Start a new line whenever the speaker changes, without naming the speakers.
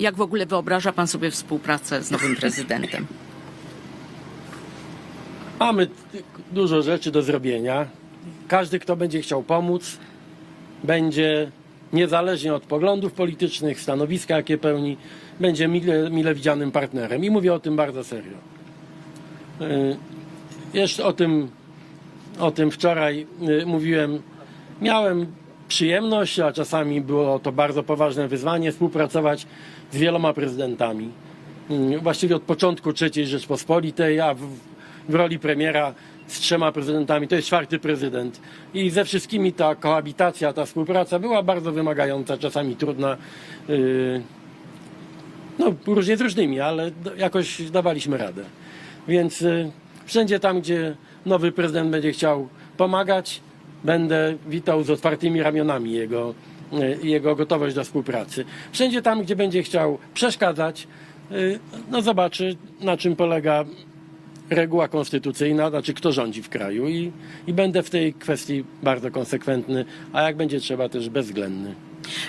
Jak w ogóle wyobraża pan sobie współpracę z nowym prezydentem?
Mamy dużo rzeczy do zrobienia. Każdy, kto będzie chciał pomóc, będzie niezależnie od poglądów politycznych, stanowiska, jakie pełni, będzie mile, mile widzianym partnerem. I mówię o tym bardzo serio. Y, Jeszcze o tym, o tym wczoraj y, mówiłem. Miałem przyjemność, a czasami było to bardzo poważne wyzwanie, współpracować z wieloma prezydentami. Mm, Właściwie od początku III Rzeczpospolitej, a w, w roli premiera z trzema prezydentami. To jest czwarty prezydent. I ze wszystkimi ta kohabitacja, ta współpraca była bardzo wymagająca, czasami trudna. Yy, no, różnie z różnymi, ale jakoś dawaliśmy radę. Więc y, wszędzie tam, gdzie nowy prezydent będzie chciał pomagać, będę witał z otwartymi ramionami jego, y, jego gotowość do współpracy. Wszędzie tam, gdzie będzie chciał przeszkadzać, y, no zobaczy, na czym polega reguła konstytucyjna, znaczy kto rządzi w kraju i, i będę w tej kwestii bardzo konsekwentny, a jak będzie trzeba też bezwzględny.